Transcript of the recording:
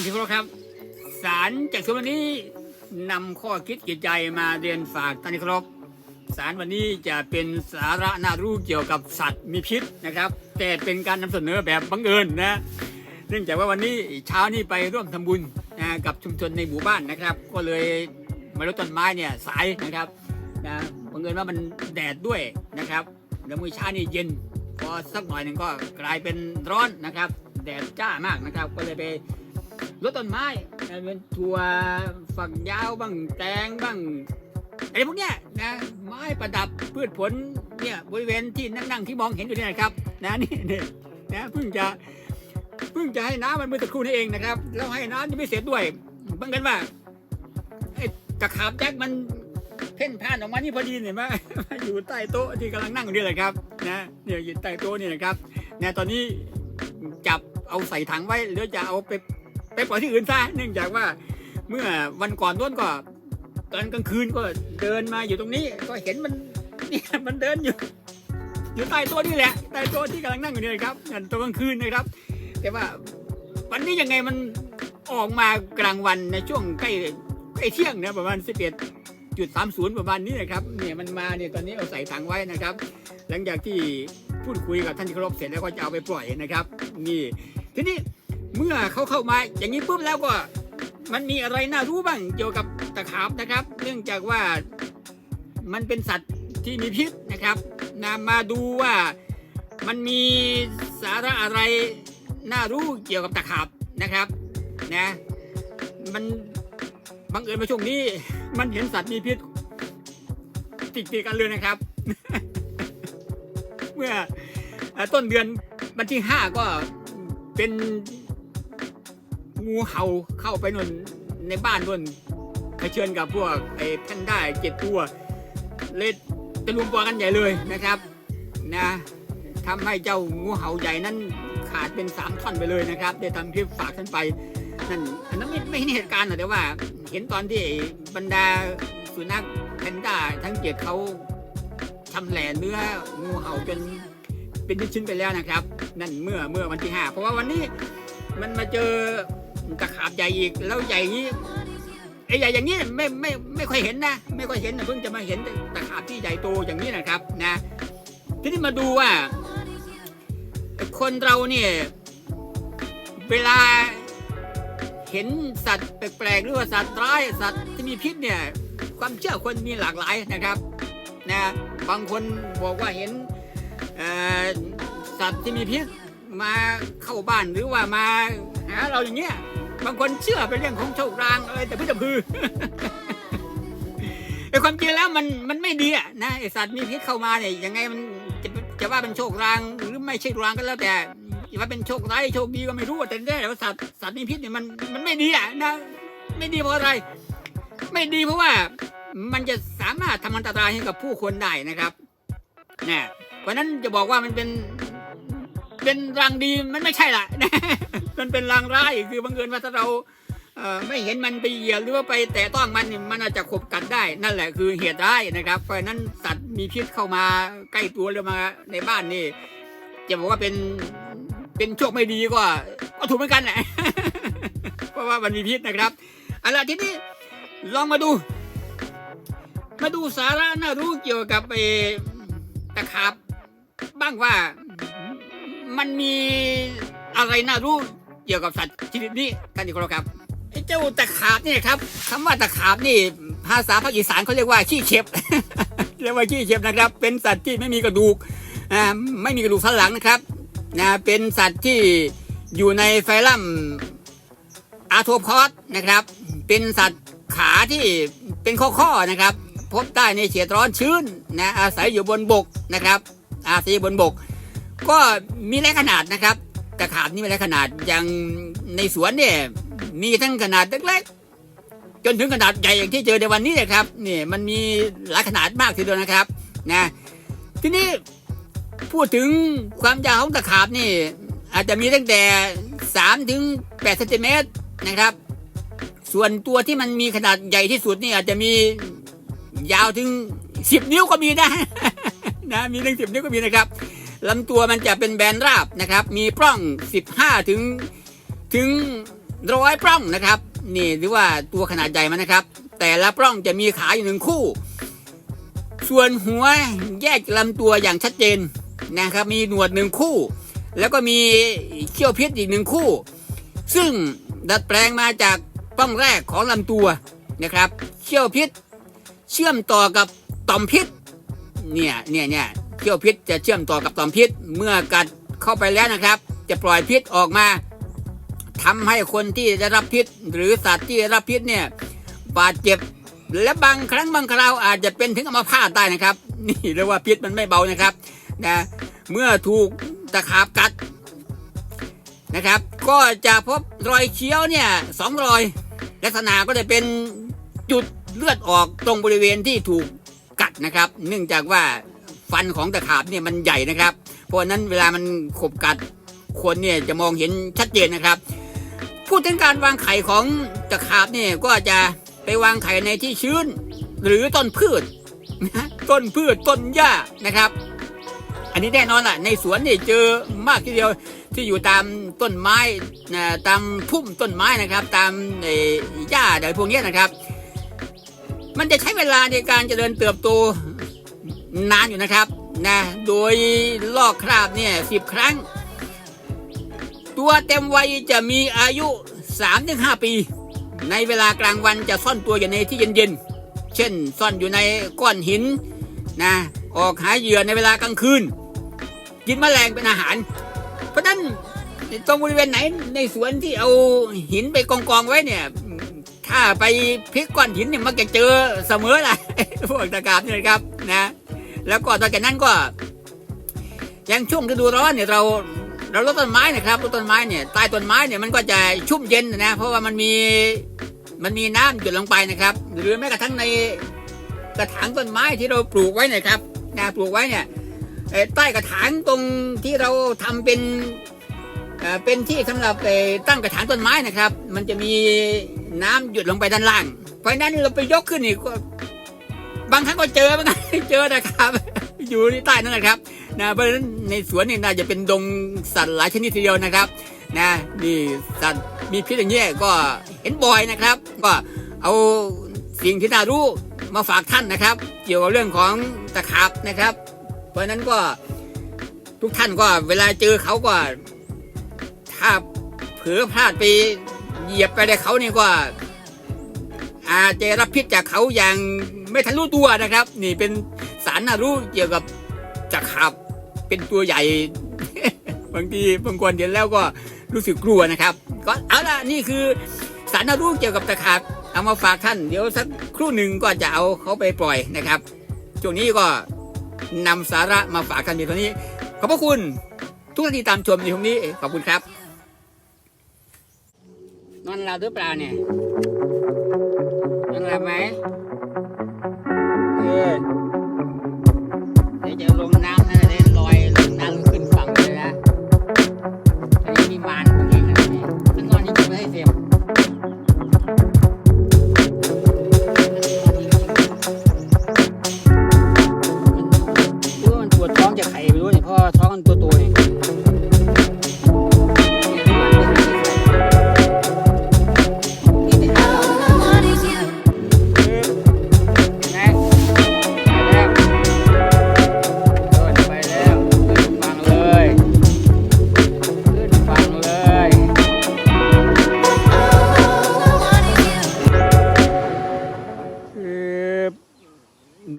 านที่เคารพครับสารจากสุวรรณนี้นำข้อคิดจิตใจมาเรียนฝากท่านที่เคารพสารวันนี้จะเป็นสาระน่ารู้เกี่ยวกับสัตว์มีพิษนะครับ แต่เป็นการนำเสนอแบบบังเอิญนะเนื่องจากว่าวันนี้เช้านี้ไปร่วมทำบุญนะกับชุมชนในหมู่บ้านนะครับ ก็เลยมาลดต้นไม้เนี่ยสายนะครับนะบังเอิญว่ามันแดดด้วยนะครับแล้วมื้อเช้านี่เย็นพอสักหน่อยหนึ่งก็กลายเป็นร้อนนะครับ แดดจ้ามากนะครับ ก็เลยไป ลดต้นไม้นะเป็นถั่วฝักยาวบ้างแตงบ้างอะไรพวกเนี้ยนะไม้ประดับพืชผลเนี่ยบริเวณที่นั่งๆที่มองเห็นอยู่นี่นะครับนะนี่นี่นะเพิ่งจะเพิ่งจะให้น้ำมันเมื่อสักครู่นี้เองนะครับแล้วให้น้ำยังไม่เสร็จด้วยบังกันว่าไอ้ตะขาบแจ็คมันเพ่นพ่านออกมานี่พอดีเนี่ยมมาอยู่ใต้โต๊ะที่กำลังนั่งอยู่นี่แหละครับนะเนี่ยอยู่ใต้โต๊ะนี่นะครับเนี่ยตอนนี้จับเอาใส่ถังไว้หรือจะเอาไป ปปล่อยที่อื่นซะเนื่องจากว่า เมื่อวันก่อนต้นก็ตอนกลางคืนก็เดินมาอยู่ตรงนี้ ก็เห็นมันเนี่ยมันเดินอยู่ อยู่ใต้โต๊ะนี่แหละใต้โต๊ะที่กำลังนั่งอยู่นี่ครับนั่นตอนกลางคืนนะครับ แต่ว่าวันนี้ยังไงมันออกมากลางวันในช่วงใกล้ใกล้เที่ยงนะประมาณ11จุดสามศูนย์ประมาณนี้นะครับเนี่ยมันมาเนี่ยตอนนี้เอาใส่ถังไว้นะครับ หลังจากที่พูดคุยกับท่านที่เคารพเสร็จแล้วก็จะเอาไปปล่อยนะครับ นี่ทีนี้ เมื่อเขาเข้ามาอย่างนี้ปุ๊บแล้วก็ มันมีอะไรน่ารู้บ้างเกี่ยวกับตะขาบนะครับ เนื่องจากว่ามันเป็นสัตว์ที่มีพิษนะครับนามาดูว่ามันมีสาระอะไรน่ารู้เกี่ยวกับตะขาบนะครับนะมันบังเอิญมาช่วงนี้มันเห็นสัตว์มีพิษติดติดกันเลยนะครับ เมื่อเอ่อต้นเดือนวันที่ห้าก็เป็น งูเห่าเข้าไปนนในบ้านนนเผชิญกับพวกไอ้แพนด้าเจ็ดตัวเลยตะลุมบอลกันใหญ่เลยนะครับนะทำให้เจ้างูเห่าใหญ่นั้นขาดเป็นสามท่อนไปเลยนะครับได้ทำคลิปฝากท่านไปนั่นอันนั้นไม่ไม่เห็นเหตุการณ์หรอกแต่ว่าเห็นตอนที่ไอ้บรรดาสุนัขแพนด้าทั้งเจ็ดเขาชำแหละเนื้องูเห่าจนเป็นชิ้นๆไปแล้วนะครับ นั่นเมื่อเมื่อวันที่ห้าเพราะว่าวันนี้มันมาเจอ ตะขาบใหญ่อีกแล้วใหญ่อย่างนี้ไอ้ใหญ่อย่างนี้ไม่ไม่ไม่ค่อยเห็นนะ ไม่ค่อยเห็นนะเพิ่งจะมาเห็นตะขาบที่ใหญ่โตอย่างนี้นะครับนะ ทีนี้มาดูว่าคนเราเนี่ยเวลาเห็นสัตว์แปลกๆหรือว่าสัตว์ร้ายสัตว์ที่มีพิษเนี่ยความเชื่อคนมีหลากหลายนะครับนะบางคนบอกว่าเห็นสัตว์ที่มีพิษมาเข้าบ้านหรือว่ามาหาเราอย่างเงี้ย บางคนเชื่อเป็นเรื่องของโชครางอะไรแต่พื้นพือไอ้ความจริงแล้วมันมันไม่ดีอะนะไอสัตว์มีพิษเข้ามาเนี่ยยังไงมันจะจะว่าเป็นโชครางหรือไม่ใช่รางก็แล้วแต่จะว่าเป็นโชคร้ายโชคดีก็ไม่รู้แต่แน่ว่าสัตว์สัตว์มีพิษเนี่ยมันมันไม่ดีอะนะไม่ดีเพราะอะไร ไม่ดีเพราะว่ามันจะสามารถทำอันตรายให้กับผู้คนได้นะครับเนี่ยเพราะนั้นจะบอกว่ามันเป็น เป็นรางดีมันไม่ใช่ละ มันเป็นรางร้ายคือบังเอิญว่าถ้าเราเไม่เห็นมันไปเหยียบหรือว่าไปแตะต้องมันมันอาจจะขบกัดได้ นั่นแหละคือเหตุร้ายนะครับ เพราะฉะนั้นสัตว์มีพิษเข้ามาใกล้ตัวหรือมาในบ้านนี่จะบอกว่าเป็นเป็นโชคไม่ดีก็ก็ถูกเหมือนกันแหละเพราะว่ามันมีพิษนะครับเอาล่ะทีนี้ลองมาดู มาดูสาระน่ารู้เกี่ยวกับไอ้ตะขาบบ้างว่า มันมีอะไรน่ารู้เกี่ยวกับสัตว์ชนิดนี้ท่านที่เคารพครับไอ้เจ้าตะขาบนี่ครับคำว่าตะขาบนี่ ภาษาภาคอีสานเขาเรียกว่าขี้เข็บเรียกว่าขี้เข็บนะครับ เป็นสัตว์ที่ไม่มีกระดูกอ่าไม่มีกระดูกสันหลังนะครับนะเป็นสัตว์ที่อยู่ในไฟลัมอาโทพอดนะครับ เป็นสัตว์ขาที่เป็นข้อๆนะครับ พบได้ในเขตร้อนชื้นนะอาศัยอยู่บนบกนะครับ อาศัยบนบก ก็มีหลายขนาดนะครับตะขาบนี่มีหลายขนาดอย่างในสวนเนี่ยมีทั้งขนาดเล็กๆจนถึงขนาดใหญ่อย่างที่เจอในวันนี้นะครับนี่มันมีหลายขนาดมากทีเดียวนะครับนะทีนี้พูดถึงความยาวของตะขาบนี่ อาจจะมีตั้งแต่3ถึง8เซนติเมตรนะครับ ส่วนตัวที่มันมีขนาดใหญ่ที่สุดนี่อาจจะมียาวถึง 10 นิ้วก็มีนะนะมีถึง10 นิ้วก็มีนะครับ ลำตัวมันจะเป็นแบนราบนะครับ มีปล้อง 15 ถึงถึงร้อยปล้องนะครับ นี่หรือว่าตัวขนาดใหญ่มันนะครับ แต่ละปล้องจะมีขาอยู่หนึ่งคู่ ส่วนหัวแยกลำตัวอย่างชัดเจนนะครับ มีหนวดหนึ่งคู่ แล้วก็มีเขี้ยวพิษอีกหนึ่งคู่ ซึ่งดัดแปลงมาจากปล้องแรกของลำตัวนะครับ เขี้ยวพิษเชื่อมต่อกับต่อมพิษเนี่ยเนี่ยเนี่ย เขี้ยวพิษจะเชื่อมต่อกับต่อมพิษเมื่อกัดเข้าไปแล้วนะครับ จะปล่อยพิษออกมาทำให้คนที่ได้รับพิษ หรือสัตว์ที่ได้รับพิษเนี่ยบาดเจ็บ และบางครั้งบางคราวอาจจะเป็นถึงอัมพาตได้นะครับ นี่เรียกว่าพิษมันไม่เบานะครับนะเมื่อถูกตะขาบกัดนะครับ ก็จะพบรอยเคี้ยวเนี่ยสองรอย ลักษณะก็จะเป็นจุดเลือดออกตรงบริเวณที่ถูกกัดนะครับ เนื่องจากว่า ฟันของตะขาบเนี่ยมันใหญ่นะครับ เพราะนั้นเวลามันขบกัดคนเนี่ยจะมองเห็นชัดเจนนะครับ พูดถึงการวางไข่ของตะขาบเนี่ยก็จะไปวางไข่ในที่ชื้น หรือต้นพืชนะต้นพืชต้นหญ้านะครับ อันนี้แน่นอนล่ะ ในสวนเนี่ยเจอมากทีเดียวที่อยู่ตามต้นไม้นะตามพุ่มต้นไม้นะครับ ตามหญ้าอะไรพวกนี้นะครับ มันจะใช้เวลาในการเจริญเติบโต นานอยู่นะครับ นะ โดยลอกคราบเนี่ยสิบครั้ง ตัวเต็มวัยจะมีอายุ 3-5 ปี ในเวลากลางวันจะซ่อนตัวอยู่ในที่เย็นๆ เช่นซ่อนอยู่ในก้อนหินนะออกหาเหยื่อในเวลากลางคืน กินแมลงเป็นอาหาร เพราะนั้นตรงบริเวณไหนในสวนที่เอาหินไปกองกองๆไว้เนี่ย ถ้าไปพลิกก้อนหินเนี่ยมักจะเจอเสมอแหละพวกตะกาบเนี่ยนะครับนะ แล้วก็ตอจากนั้นก็ย่างช่วงฤดูร้อนเนี่ยเราเราลดต้นไม้นะครับลดต้นไม้เนี่ยใต้ต้นไม้เนี่ยมันก็จะชุ่มเย็นนะ เพราะว่ามันมีมันมีน้ำหยดลงไปนะครับ หรือแม้กระทั่งในกระถางต้นไม้ที่เราปลูกไว้เนะครับนะปลูกไว้เนี่ยใต้กระถางตรงที่เราทำเป็นเป็นที่สำหรับตั้งกระถางต้นไม้นะครับ มันจะมีน้ำหยดลงไปด้านล่าง เพราะฉะนั้นเราไปยกขึ้นนี่ก็ บางครั้งก็เจอเหมือนกันเจอนะครับ อยู่ที่ใต้นั่นนะครับนะเพราะฉะนั้นในสวนนี่น่าจะเป็นดงสัตว์หลายชนิดทีเดียวนะครับนะนี่สัตว์มีพิษอย่างเงี้ยก็เห็นบ่อยนะครับ ก็เอาสิ่งที่น่ารู้มาฝากท่านนะครับ เกี่ยวกับเรื่องของตะขาบนะครับ เพราะนั้นก็ทุกท่านก็เวลาเจอเขาก็ถ้าเผลอพลาดไปเหยียบไปในเขานี่ก็อาจจะรับพิษจากเขาอย่าง ไม่ทันรู้ตัวนะครับ นี่เป็นสารน่ารู้เกี่ยวกับจะขับเป็นตัวใหญ่ บางทีบางคนเห็นแล้วก็รู้สึกกลัวนะครับ ก็เอาละนี่คือสารนารู้เกี่ยวกับตะขาบเอามาฝากท่าน เดี๋ยวสักครู่หนึ่งก็จะเอาเขาไปปล่อยนะครับช่วงนี้ก็นำสาระมาฝากกันในตอนนี้ ขอบพระคุณทุกท่านที่ตามชมในตรงนี้ขอบคุณครับ นอนหลับหรือเปล่าเนี่ยนอนหลับไหม